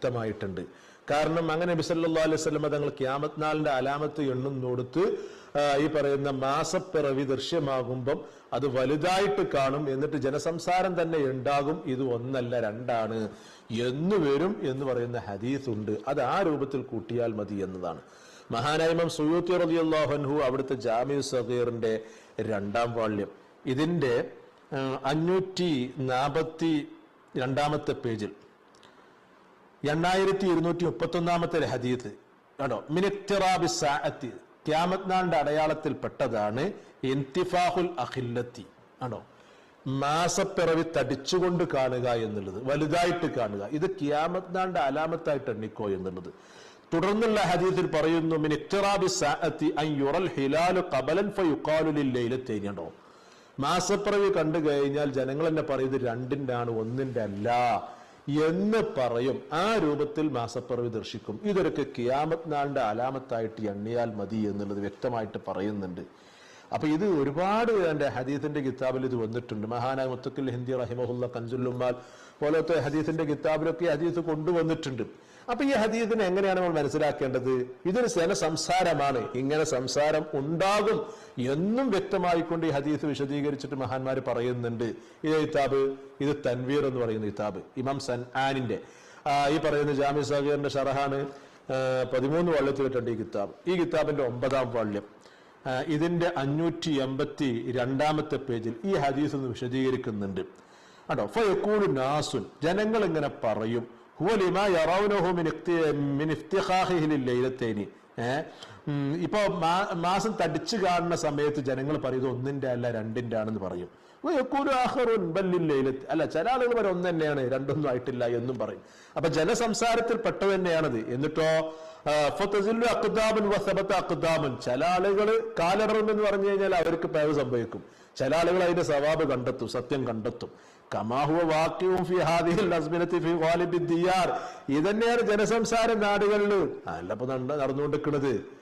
വ്യക്തമായിട്ടുണ്ട്. കാരണം അങ്ങനെ നബി സല്ലല്ലാഹു അലൈഹി സ്വലമ തങ്ങൾ ക്യാമത്നാളിന്റെ അലാമത്ത് എണ്ണുന്നോടുത്ത് ആ, ഈ പറയുന്ന മാസപ്പിറവി ദൃശ്യമാകുമ്പം അത് വലുതായിട്ട് കാണും. എന്നിട്ട് ജനസംസാരം തന്നെ ഉണ്ടാകും. ഇത് ഒന്നല്ല രണ്ടാണ്. എന്ന് വരും എന്ന് പറയുന്ന ഹദീസ് ഉണ്ട് അത് ആ രൂപത്തിൽ കൂട്ടിയാൽ മതി എന്നതാണ്. മഹാനായ്മം സുയൂത്തി റളിയല്ലാഹു അൻഹു അവിടുത്തെ ജാമിയു സഗീറിന്റെ രണ്ടാം വാള്യം. ഇതിന്റെ അഞ്ഞൂറ്റി നാൽപ്പത്തി രണ്ടാമത്തെ പേജിൽ എണ്ണായിരത്തി ഇരുന്നൂറ്റി മുപ്പത്തി ഒന്നാമത്തെ ഹദീത്ത് ആണോ മിനിക്തിറാബി സാഅത്തി. ക്യാമത്നാളിന്റെ അടയാളത്തിൽ പെട്ടതാണ് ഇന്തിഫാഹുൽ അഖില്ലത്തി. ആണോ മാസപ്പിറവി തടിച്ചുകൊണ്ട് കാണുക എന്നുള്ളത് വലുതായിട്ട് കാണുക. ഇത് ക്യാമത്നാളിന്റെ അലാമത്തായിട്ട് എണ്ണിക്കോ എന്നുള്ളത്. തുടർന്നുള്ള ഹദീസിൽ പറയുന്നു ഹിലാലു മാസപ്പിറവി കണ്ടു കഴിഞ്ഞാൽ ജനങ്ങൾ എന്നെ പറയുന്നത് രണ്ടിന്റെ ആണ് ഒന്നിന്റെ അല്ല എന്ന് പറയും. ആ രൂപത്തിൽ മാസപ്പിറവി ദർശിക്കും. ഇതൊക്കെ കിയാമത് നാളിന്റെ അലാമത്തായിട്ട് എണ്ണിയാൽ മതി എന്നുള്ളത് വ്യക്തമായിട്ട് പറയുന്നുണ്ട്. അപ്പൊ ഇത് ഒരുപാട് എന്റെ ഹദീസിന്റെ കിതാബിൽ ഇത് വന്നിട്ടുണ്ട്. മഹാനായ മുത്തക്കിൽ ഹിന്ദി റഹിമഹുല്ല കൻസുല്ലുമാൽ പോലത്തെ ഹദീസിന്റെ കിതാബിലൊക്കെ ഹദീസ് കൊണ്ടുവന്നിട്ടുണ്ട്. അപ്പൊ ഈ ഹദീസിനെ എങ്ങനെയാണ് നമ്മൾ മനസ്സിലാക്കേണ്ടത്? ഇതൊരു ജന സംസാരമാണ്. ഇങ്ങനെ സംസാരം ഉണ്ടാകും എന്നും വ്യക്തമായിക്കൊണ്ട് ഈ ഹദീസ് വിശദീകരിച്ചിട്ട് മഹാന്മാർ പറയുന്നുണ്ട്. ഇത് കിതാബ്. ഇത് തൻവീർ എന്ന് പറയുന്ന കിതാബ്. ഇമാം സൻ ആനിന്റെ ഈ പറയുന്ന ജാമി സാഹിറിന്റെ ഷറഹാണ് പതിമൂന്ന് വള്ളത്തിലിട്ടുണ്ട് ഈ കിതാബ്. ഈ കിതാബിന്റെ ഒമ്പതാം വള്യം ആ, ഇതിന്റെ അഞ്ഞൂറ്റി എൺപത്തി രണ്ടാമത്തെ പേജിൽ ഈ ഹദീസ് ഒന്ന് വിശദീകരിക്കുന്നുണ്ട്. ആണോ ഫയക്കൂലു നാസുൻ. ജനങ്ങൾ ഇങ്ങനെ പറയും. ഇപ്പൊ മാസം തടിച്ചു കാണുന്ന സമയത്ത് ജനങ്ങൾ പറയുന്നത് ഒന്നിന്റെ അല്ല രണ്ടിന്റെ ആണെന്ന് പറയും അല്ല ചില ആളുകൾ പറയും ഒന്ന് തന്നെയാണ് രണ്ടൊന്നും ആയിട്ടില്ല എന്നും പറയും. അപ്പൊ ജനസംസാരത്തിൽ പെട്ടത് തന്നെയാണത് എന്നിട്ടോ ചില ആളുകൾ കാലിടറും എന്ന് പറഞ്ഞു കഴിഞ്ഞാൽ അവർക്ക് പേവ് സംഭവിക്കും. ചില ആളുകൾ അതിന്റെ സവാബ് കണ്ടെത്തും സത്യം കണ്ടെത്തും. കമാഹുവ വാക്യവും ഇതന്നെയാണ് ജനസംസാര നാടുകളിൽ അല്ലപ്പോ നടന്നുകൊണ്ടിരിക്കുന്നത്